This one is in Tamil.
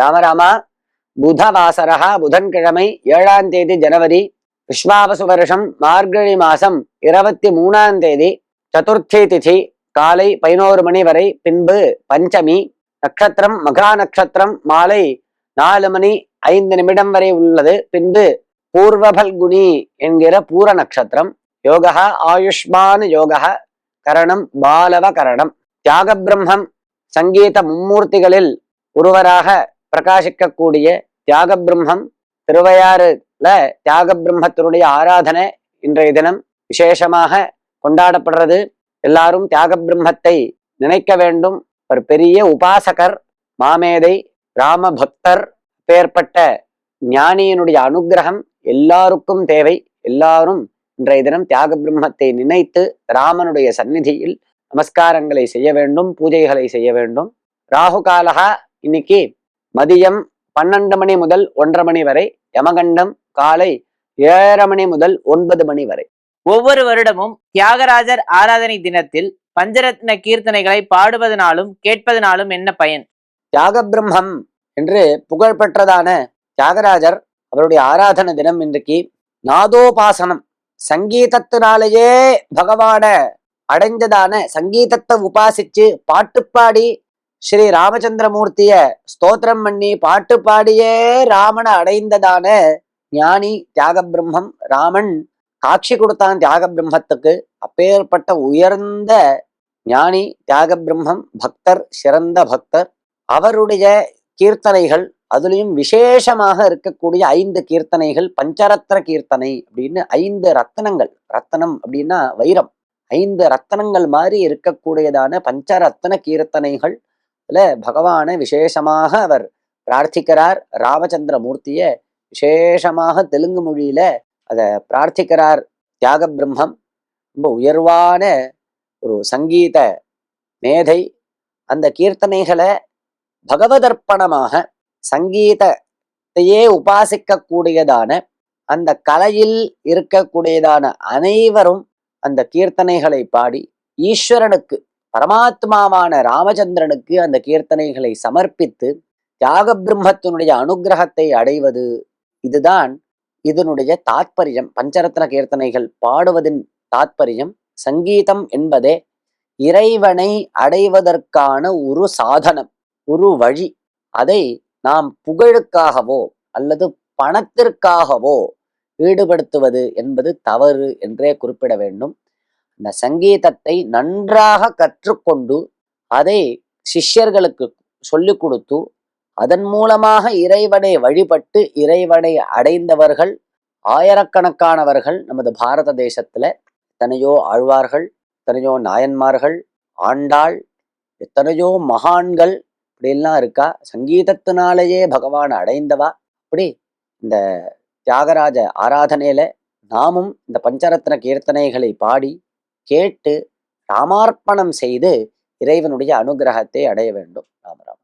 ராமராமா புதவாசரா புதன்கிழமை ஏழாம் தேதி ஜனவரி விஸ்வாபசு வருஷம் மார்கழி மாசம் இருபத்தி மூணாம் தேதி சதுர்த்தி திதி காலை பதினோரு மணி வரை பின்பு பஞ்சமி நட்சத்திரம் மகா நட்சத்திரம் மாலை நாலு மணி ஐந்து நிமிடம் வரை உள்ளது. பின்பு பூர்வபல்குனி என்கிற பூர நட்சத்திரம். யோகா ஆயுஷ்மான் யோகா கரணம் பாலவ கரணம். தியாக பிரம்மம் சங்கீத மும்மூர்த்திகளில் ஒருவராக பிரகாசிக்கக்கூடிய தியாக பிரம்மம் திருவையாறுல தியாக பிரம்மத்தினுடைய ஆராதனை இன்றைய தினம் விசேஷமாக கொண்டாடப்படுறது. எல்லாரும் தியாக பிரம்மத்தை நினைக்க வேண்டும். ஒரு பெரிய உபாசகர் மாமேதை ராம பக்தர் பேர்பட்ட ஞானியினுடைய அனுகிரகம் எல்லாருக்கும் தேவை. எல்லாரும் இன்றைய தினம் தியாக பிரம்மத்தை நினைத்து ராமனுடைய சந்நிதியில் நமஸ்காரங்களை செய்ய வேண்டும் பூஜைகளை செய்ய வேண்டும். ராகு காலகா இன்னைக்கு மதியம் பன்னெண்டு மணி முதல் ஒன்றரை மணி வரை யமகண்டம் காலை ஏழரை மணி முதல் ஒன்பது மணி வரை. ஒவ்வொரு வருடமும் தியாகராஜர் ஆராதனை தினத்தில் பஞ்சரத்ன கீர்த்தனைகளை பாடுவதனாலும் கேட்பதனாலும் என்ன பயன்? தியாக பிரம்மம் என்று புகழ்பெற்றதான தியாகராஜர் அவருடைய ஆராதன தினம் இன்றைக்கு நாதோபாசனம் சங்கீதத்தினாலேயே பகவான அடைஞ்சதான சங்கீதத்தை உபாசிச்சு பாட்டு பாடி ஸ்ரீ ராமச்சந்திரமூர்த்திய ஸ்தோத்திரம் பண்ணி பாட்டு பாடியே ராமனை அடைந்ததான ஞானி தியாக பிரம்மம் ராமன் காட்சி கொடுத்தான் தியாக பிரம்மத்துக்கு அப்பேற்பட்ட உயர்ந்த ஞானி தியாக பிரம்மம் பக்தர் சிறந்த பக்தர். அவருடைய கீர்த்தனைகள் அதுலயும் விசேஷமாக இருக்கக்கூடிய ஐந்து கீர்த்தனைகள் பஞ்சரத்ன கீர்த்தனை அப்படின்னு ஐந்து ரத்தனங்கள் ரத்தனம் அப்படின்னா வைரம். ஐந்து ரத்தனங்கள் மாதிரி இருக்கக்கூடியதான பஞ்சரத்ன கீர்த்தனைகள் இதுல பகவானை விசேஷமாக அவர் பிரார்த்திக்கிறார். ராமச்சந்திர மூர்த்திய விசேஷமாக தெலுங்கு மொழியில அதை பிரார்த்திக்கிறார். தியாக பிரம்மம் ரொம்ப உயர்வான ஒரு சங்கீத மேதை. அந்த கீர்த்தனைகளை பகவதர்ப்பணமாக சங்கீதத்தையே உபாசிக்கக்கூடியதான அந்த கலையில் இருக்கக்கூடியதான அனைவரும் அந்த கீர்த்தனைகளை பாடி ஈஸ்வரனுக்கு பரமாத்மாவான ராமச்சந்திரனுக்கு அந்த கீர்த்தனைகளை சமர்ப்பித்து தியாக பிரம்மத்தினுடைய அனுகிரகத்தை அடைவது இதுதான் இதனுடைய தாத்பரியம். பஞ்சரத்ன கீர்த்தனைகள் பாடுவதின் தாத்பரியம். சங்கீதம் என்பதே இறைவனை அடைவதற்கான ஒரு சாதனம் ஒரு வழி. அதை நாம் புகழுக்காகவோ அல்லது பணத்திற்காகவோ ஈடுபடுத்துவது என்பது தவறு என்றே குறிப்பிட வேண்டும். அந்த சங்கீதத்தை நன்றாக கற்றுக்கொண்டு அதை சிஷ்யர்களுக்கு சொல்லிக் கொடுத்து அதன் மூலமாக இறைவனை வழிபட்டு இறைவனை அடைந்தவர்கள் ஆயிரக்கணக்கானவர்கள் நமது பாரத தேசத்துல எத்தனையோ ஆழ்வார்கள் எத்தனையோ நாயன்மார்கள் ஆண்டாள் எத்தனையோ மகான்கள் இப்படிலாம் இருக்கா? சங்கீதத்தினாலேயே பகவான் அடைந்தவா? அப்படி இந்த தியாகராஜ ஆராதனையில நாமும் இந்த பஞ்சரத்ன கீர்த்தனைகளை பாடி கேட்டு ராமார்ப்பணம் செய்து இறைவனுடைய அனுகிரகத்தை அடைய வேண்டும். ராமராம்.